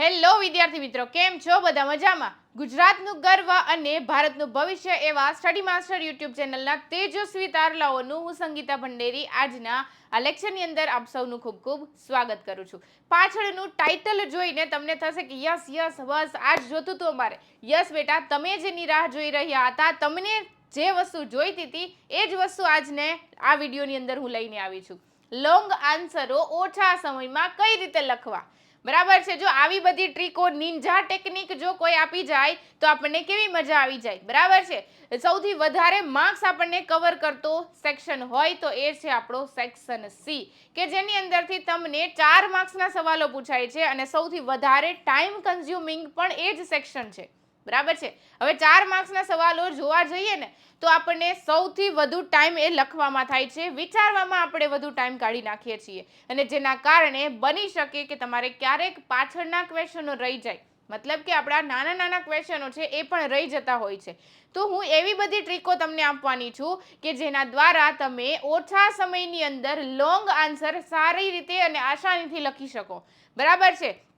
Hello વિદ્યાર્થી મિત્રો, કેમ છો? બધા મજામાં? ગુજરાતનું ગર્વ અને ભારતનું ભવિષ્ય એવા સ્ટડી માસ્ટર યુટ્યુબ ચેનલના તેજસ્વી તારલાઓનું હું સંગીતા ભંડેરી આજના આ લેક્ચરની અંદર આપ સૌનું ખૂબ ખૂબ સ્વાગત કરું છું. પાછળનું ટાઇટલ જોઈને તમને થશે કે યસ યસ, બસ, આજ જોતું હતું અમારે. યસ બેટા, તમે જેની રાહ જોઈ રહ્યા હતા, તમને જે વસ્તુ જોઈતી હતી, એ જ વસ્તુ આજને આ વિડીયોની અંદર હું લઈને આવી છું. લોંગ આન્સરો ઓછા સમયમાં કઈ રીતે લખવા? બરાબર છે. જો આવી બધી ટ્રીકો નિંજા ટેકનિક જો કોઈ આપી જાય, તો આપણને કેવી મજા આવી જાય? બરાબર છે? સૌથી વધારે માર્ક્સ આપણને કવર કરતો સેક્શન હોય તો એ છે આપણો સેક્શન સી કે જેની અંદરથી તમને ચાર માર્ક્સના સવાલો પૂછાય છે અને સૌથી વધારે ટાઈમ કન્ઝ્યુમિંગ પણ એ જ સેક્શન છે. બરાબર છે? હવે ચાર માર્ક્સના સવાલો જોવા જઈએ ને, તો આપણને સૌથી વધુ ટાઈમ એ લખવામાં થાય છે. વિચારવામાં આપણે વધુ ટાઈમ કાઢી નાખીએ છીએ. અને જેના કારણે બની શકે કે તમારે ક્યારેક પાછળના ક્વેશ્ચનો રહી જાય. મતલબ કે આપણા નાના નાના ક્વેશ્ચનો છે એ પણ રહી જતા હોય છે. તો હું એવી બધી ટ્રીકો તમને આપવાની છું કે જેના દ્વારા તમે ઓછા સમયની અંદર લોંગ આન્સર સારી રીતે અને આસાનીથી લખી શકો. બરાબર છે?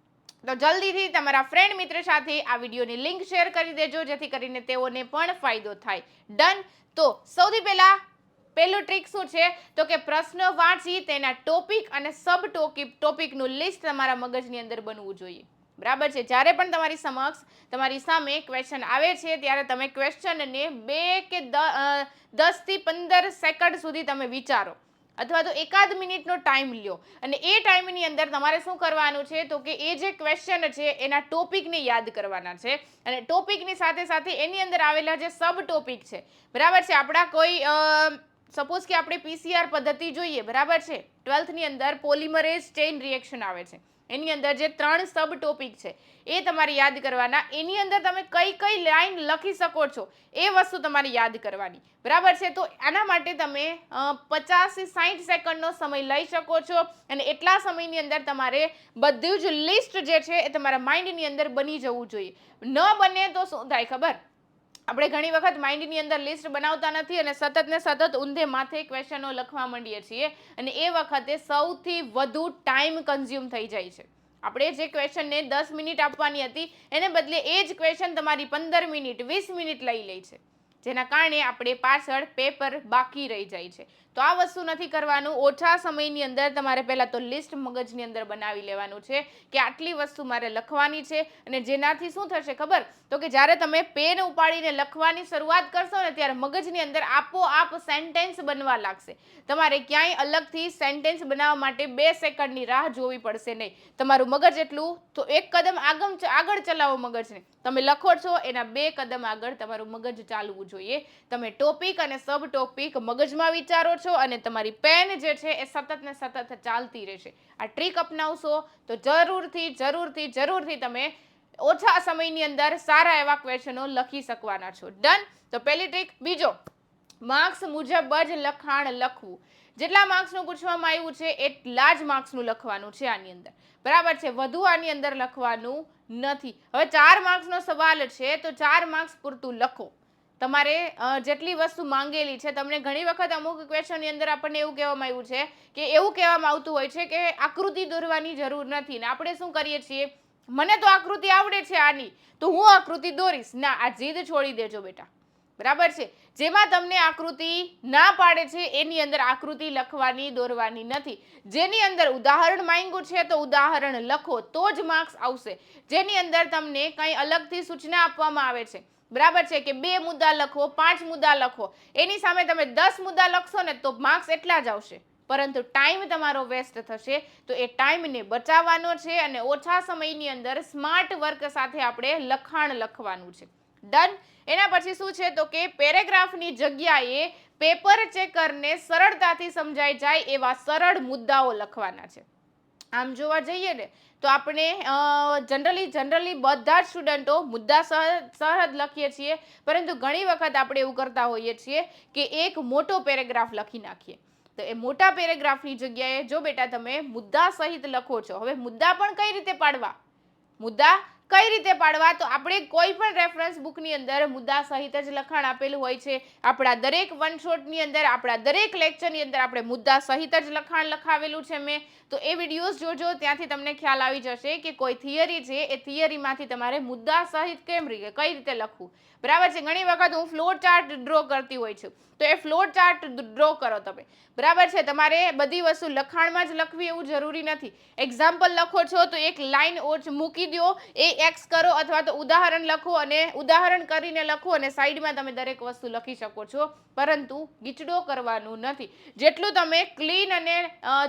તો જલ્દીથી તમારા ફ્રેન્ડ મિત્ર સાથે આ વિડીયોની લિંક શેર કરી દેજો, જેથી કરીને તેઓને પણ ફાયદો થાય. ડન તો સૌથી પહેલા, પહેલું ટ્રીક શું છે? તો કે પ્રશ્ન વાંચી તેના ટોપિક અને સબ ટોપિક ટોપિકનું લિસ્ટ તમારા મગજની અંદર બનવું જોઈએ. બરાબર છે? જ્યારે પણ તમારી સમક્ષ તમારી સામે ક્વેશ્ચન આવે છે, ત્યારે તમે ક્વેશ્ચનને બે કે દસથી પંદર સેકન્ડ સુધી તમે વિચારો. અથવા તો એકાદ મિનિટનો ટાઈમ લ્યો. અને એ ટાઈમની અંદર તમારે શું કરવાનું છે? તો કે એ જે ક્વેશ્ચન છે, એના ટોપિકને યાદ કરવાના છે. અને ટોપિકની સાથે સાથે એની અંદર આવેલા જે સબ ટોપિક છે. બરાબર છે? આપણા કોઈ સપોઝ કે આપણે પીસીઆર પદ્ધતિ જોઈએ. બરાબર છે? ટ્વેલ્થની અંદર પોલિમરેઝ ચેઇન રિએક્શન આવે છે. એની અંદર જે ત્રણ સબ ટોપિક છે, એ તમારે યાદ કરવાના. એની અંદર તમે કઈ કઈ લાઈન લખી શકો છો, એ વસ્તુ તમારે યાદ કરવાની. બરાબર છે? તો આના માટે તમે પચાસથી સાઠ સેકન્ડનો સમય લઈ શકો છો અને એટલા સમયની અંદર તમારે બધું જ લિસ્ટ જે છે, એ તમારા માઇન્ડની અંદર બની જવું જોઈએ. ન બને તો શું થાય ખબર? આપણે ઘણી વખત માઇન્ડની અંદર લિસ્ટ બનાવતા નથી અને સતત ને સતત ઊંધે માથે ક્વેશ્ચનો લખવા માંડીએ છીએ અને એ વખતે સૌથી વધુ ટાઈમ કન્ઝ્યુમ થઈ જાય છે. આપણે જે ક્વેશ્ચનને દસ મિનિટ આપવાની હતી, એને બદલે એ જ ક્વેશ્ચન તમારી પંદર મિનિટ વીસ મિનિટ લઈ લે છે. જેના કારણે આપણે પાછળ પેપર બાકી રહી જાય છે. તો આ વસ્તુ નથી કરવાનું. ઓછા સમયની અંદર તમારે પહેલાં તો લિસ્ટ મગજની અંદર બનાવી લેવાનું છે કે આટલી વસ્તુ મારે લખવાની છે અને જેનાથી શું થશે ખબર? તો કે જ્યારે તમે પેન ઉપાડીને લખવાની શરૂઆત કરશો ને ત્યારે મગજની અંદર આપોઆપ સેન્ટેન્સ બનવા લાગશે. તમારે ક્યાંય અલગથી સેન્ટેન્સ બનાવવા માટે બે સેકન્ડની રાહ જોવી પડશે નહીં. તમારું મગજ એટલું તો એક કદમ આગમ, આગળ ચલાવો મગજને. તમે લખો છો, એના બે કદમ આગળ તમારું મગજ ચાલવું જોઈએ. તમે ટોપિક અને સબ ટોપિક મગજમાં વિચારો છો અને તમારી પેન જે છે એ સતત ને સતત ચાલતી રહેશે. આ ટ્રીક અપનાવશો તો જરૂરથી જરૂરથી જરૂરથી તમે ઓછા સમયની અંદર સારા એવા ક્વેશ્ચનો લખી શકવાના છો. ડન તો પહેલી ટ્રીક, બીજો. માર્ક્સ મુજબ જ લખાણ લખવું. જેટલા માર્ક્સનું પૂછવામાં આવ્યું છે એટલા જ માર્ક્સનું લખવાનું છે આની અંદર. બરાબર છે? વધુ આની અંદર લખવાનું નથી. હવે ચાર માર્ક્સનો સવાલ છે તો ચાર માર્ક્સ પૂરતું લખો. તમારે જેટલી વસ્તુ માંગેલી છે, તમને ઘણી વખત અમુક ક્વેશ્ચનની અંદર આપણને એવું કહેવામાં આવ્યું છે કે, એવું કહેવામાં આવતું હોય છે કે આકૃતિ દોરવાની જરૂર નથી. ને આપણે શું કરીએ છીએ? મને તો આકૃતિ આવડે છે આની, તો હું આકૃતિ દોરીશ. ના, આ જીદ છોડી દેજો બેટા. બરાબર છે? જેમાં તમને આકૃતિ ના પાડે છે, એની અંદર આકૃતિ લખવાની, દોરવાની નથી. જેની અંદર ઉદાહરણ માંગ્યું છે, તો ઉદાહરણ લખો, તો જ માર્ક્સ આવશે. જેની અંદર તમને કંઈ અલગથી સૂચના આપવામાં આવે છે. બરાબર છે કે બે મુદ્દા લખો, પાંચ મુદ્દા લખો. એની સામે તમે દસ મુદ્દા લખશો ને તો માર્ક્સ એટલા જ આવશે. પરંતુ ટાઈમ તમારો વેસ્ટ થશે. તો એ ટાઈમને બચાવવાનો છે અને ઓછા સમયની અંદર સ્માર્ટ વર્ક સાથે આપણે લખાણ લખવાનું છે. ડન. એના પછી શું છે? તો કે પેરેગ્રાફની જગ્યાએ પેપર ચેકરને સરળતાથી સમજાઈ જાય એવા સરળ મુદ્દાઓ લખવાના છે. આમ જોવા જઈએ ને, તો આપણે જનરલી જનરલી બધા જ સ્ટુડન્ટો મુદ્દા સહજ લખીએ છીએ, પરંતુ ઘણી વખત આપણે એવું કરતા હોઈએ છીએ કે એક મોટો પેરેગ્રાફ લખી નાખીએ. તો એ મોટા પેરેગ્રાફની જગ્યાએ જો બેટા તમે મુદ્દા સહિત લખો છો, હવે મુદ્દા પણ કઈ રીતે પાડવા? મુદ્દા કઈ રીતે પાડવા? તો આપણે કોઈ પણ રેફરન્સ બુકની અંદર મુદ્દા સહિત જ લખાણ આપેલું હોય છે. આપણા દરેક વન શોટની અંદર, આપણા દરેક લેક્ચરની અંદર આપણે મુદ્દા સહિત જ લખાણ લખાવેલું છે મેં. તો એ વિડીયોઝ જોજો, ત્યાંથી તમને ખ્યાલ આવી જશે કે કોઈ થિયરી છે, એ થિયરીમાંથી તમારે મુદ્દા સહિત કેમ રીતે, કઈ રીતે લખવું? બરાબર છે? ઘણી વખત હું ફ્લો ચાર્ટ ડ્રો કરતી હોય છું. તો એ ફ્લો ચાર્ટ ડ્રો કરો તમે. બરાબર છે? તમારે બધી વસ્તુ લખાણમાં જ લખવી એવું જરૂરી નથી. એક્ઝામ્પલ લખો છો તો એક લાઈન ઓછ મૂકી દો એ એક્સ કરો અથવા તો ઉદાહરણ લખો અને ઉદાહરણ કરીને લખો અને સાઈડમાં તમે દરેક વસ્તુ લખી શકો છો. પરંતુ ગીચડો કરવાનું નથી. જેટલું તમે ક્લીન અને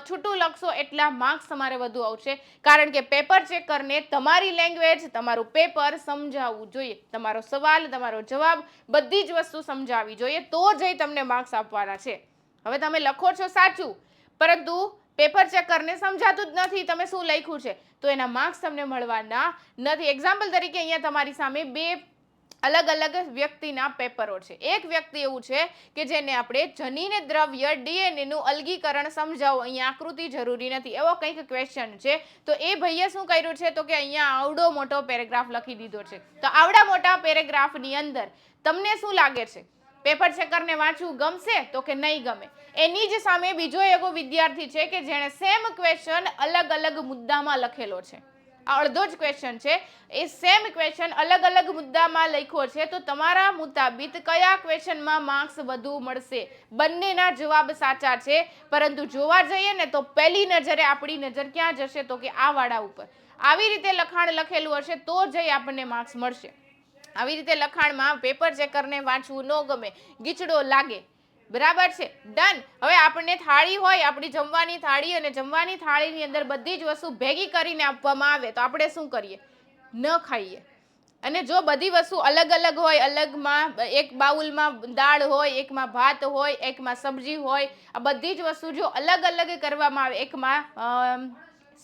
છૂટું લખશો એટલા માર્ક્સ તમારે વધુ આવશે. કારણ કે પેપર ચેકરને તમારી લેંગ્વેજ તમારું પેપર સમજાવવું જોઈએ. તમારો સવાલ, તમારો જવાબ, બધી જ વસ્તુ સમજાવવી જોઈએ. તો જ તમને માર્ક્સ આપવાના છે. હવે તમે લખો છો સાચું. પરંતુ પેપર ચેક કરીને સમજાતું જ નથી, તમે શું લખ્યું છે? તો એના માર્ક્સ તમને મળવાના નથી. એક્ઝામ્પલ તરીકે અહીંયા તમારી સામે બે અલગ અલગ વ્યક્તિના પેપરો છે. એક વ્યક્તિ એવું છે કે જેને આપણે જનીન દ્રવ્ય ડીએનએ નું અલગીકરણ સમજાવો, અહીંયા આકૃતિ જરૂરી નથી. એવો કંઈક ક્વેશ્ચન છે. તો એ ભાઈએ શું કર્યું છે? તો કે અહીંયા આવડો મોટો પેરેગ્રાફ લખી દીધો છે. તો આવડા મોટા પેરેગ્રાફની અંદર તમને શું લાગે છે? પેપર ચેકરને વાંચવું ગમશે તો કે નહીં ગમે. એની જ સામે બીજો એવો વિદ્યાર્થી છે કે જેણે સેમ ક્વેશ્ચન અલગ અલગ મુદ્દામાં લખેલો છે. આ અડધો જ ક્વેશ્ચન છે. એ સેમ ક્વેશ્ચન અલગ અલગ મુદ્દામાં લખ્યો છે. તો તમારા મુતાબિક કયા ક્વેશ્ચનમાં માર્ક્સ વધુ મળશે? બંનેના જવાબ સાચા છે. પરંતુ જોવા જઈએ ને તો પહેલી નજરે આપણી નજર ક્યાં જશે તો કે આ વાળા ઉપર. આવી રીતે લખાણ લખેલું હશે તો જઈ આપણને માર્ક્સ મળશે. આવી રીતે લખાણમાં પેપર ચેકરને વાંચવું ન ગમે. ગીચડો લાગે. બરાબર છે? ડન હવે આપણને થાળી હોય, આપણી જમવાની થાળી અને જમવાની થાળીની અંદર બધી જ વસ્તુ ભેગી કરીને આપવામાં આવે, તો આપણે શું કરીએ? ન ખાઈએ. અને જો બધી વસ્તુ અલગ અલગ હોય, અલગમાં એક બાઉલમાં દાળ હોય, એકમાં ભાત હોય, એકમાં સબ્જી હોય, આ બધી જ વસ્તુ જો અલગ અલગ કરવામાં આવે, એકમાં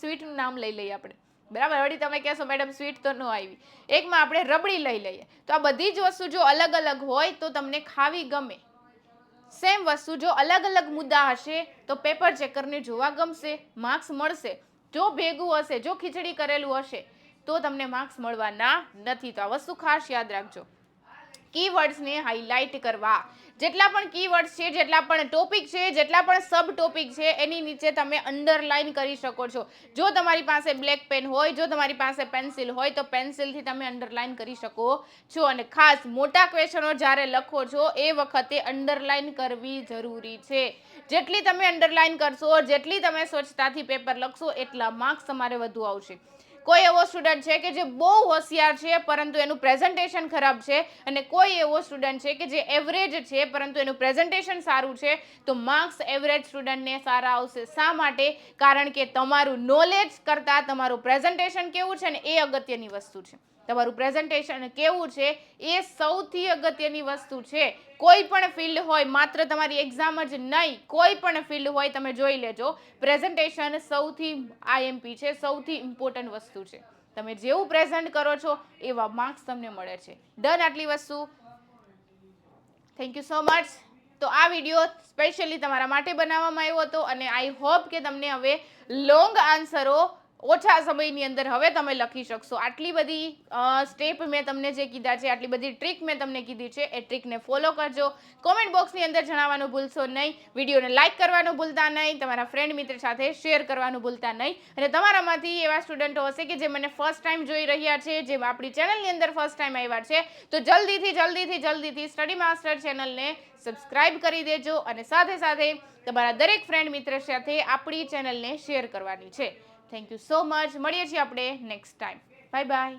સ્વીટનું નામ લઈ લઈએ આપણે. બરાબર વળી તમે કહેશો, મેડમ સ્વીટ તો ન આવી. એકમાં આપણે રબડી લઈ લઈએ. તો આ બધી જ વસ્તુ જો અલગ અલગ હોય તો તમને ખાવી ગમે. સેમ વસ્તુ જો અલગ અલગ મુદ્દા હશે તો પેપર ચેકરને જોવા ગમશે, માર્ક્સ મળશે. જો ભેગું હશે, જો ખીચડી કરેલું હશે, તો તમને માર્ક્સ મળવાના નથી. તો આ વસ્તુ ખાસ યાદ રાખજો. કીવર્ડ્સને હાઇલાઇટ કરવા. જેટલા પણ કીવર્ડ્સ છે, જેટલા પણ ટોપિક છે, જેટલા પણ સબ ટોપિક છે, એની નીચે તમે અંડરલાઇન કરી શકો છો. જો તમારી પાસે બ્લેક પેન હોય, જો તમારી પાસે પેન્સિલ હોય, તો પેન્સિલથી તમે અંડરલાઇન કરી શકો છો. અને ખાસ મોટા ક્વેશ્ચનો જ્યારે લખો છો, એ વખતે અંડરલાઇન કરવી જરૂરી છે. જેટલી તમે અંડરલાઇન કરશો, જેટલી તમે સ્વચ્છતાથી પેપર લખશો, એટલા માર્ક્સ તમારે વધુ આવશે. કોઈ એવો સ્ટુડન્ટ છે કે જે બહુ હોશિયાર છે, પરંતુ એનું પ્રેઝન્ટેશન ખરાબ છે અને કોઈ એવો સ્ટુડન્ટ છે કે જે એવરેજ છે, પરંતુ એનું પ્રેઝન્ટેશન સારું છે, તો માર્ક્સ એવરેજ સ્ટુડન્ટને સારા આવશે. શા માટે? કારણ કે તમારું નોલેજ કરતાં તમારું પ્રેઝન્ટેશન કેવું છે ને એ અગત્યની વસ્તુ છે. તમારું પ્રેઝન્ટેશન કેવું છે એ સૌથી અગત્યની વસ્તુ છે. કોઈ પણ ફિલ્ડ હોય, માત્ર તમારી એક્ઝામ જ નહીં, કોઈ પણ ફિલ્ડ હોય તમે જોઈ લેજો. પ્રેઝન્ટેશન સૌથી આઈએમપી છે, સૌથી ઇમ્પોર્ટન્ટ વસ્તુ છે. તમે જેવું પ્રેઝન્ટ કરો છો, એવા માર્ક્સ તમને મળે છે. ડન આટલી વસ્તુ. થેન્ક યુ સો મચ તો આ વીડિયો સ્પેશિયલી તમારા માટે બનાવવામાં આવ્યો હતો અને આઈ હોપ કે તમને હવે લોંગ આન્સરો ઓછા સમયની અંદર હવે તમે લખી શકશો. આટલી બધી સ્ટેપ મેં તમને જે કીધા છે, આટલી બધી ટ્રીક મેં તમને કીધી છે, એ ટ્રીકને ફોલો કરજો. કોમેન્ટ બોક્સની અંદર જણાવવાનું ભૂલશો નહીં. વિડીયોને લાઇક કરવાનું ભૂલતા નહીં. તમારા ફ્રેન્ડ મિત્ર સાથે શેર કરવાનું ભૂલતા નહીં. અને તમારામાંથી એવા સ્ટુડન્ટો હશે કે જે મને ફર્સ્ટ ટાઈમ જોઈ રહ્યા છે, જે આપણી ચેનલની અંદર ફર્સ્ટ ટાઈમ આવ્યા છે, તો જલ્દીથી જલ્દીથી જલ્દીથી સ્ટડી માસ્ટર ચેનલને સબસ્ક્રાઇબ કરી દેજો અને સાથે સાથે તમારા દરેક ફ્રેન્ડ મિત્ર સાથે આપણી ચેનલને શેર કરવાની છે. થેન્ક યુ સો મચ મળીએ છીએ આપણે નેક્સ્ટ ટાઈમ બાય બાય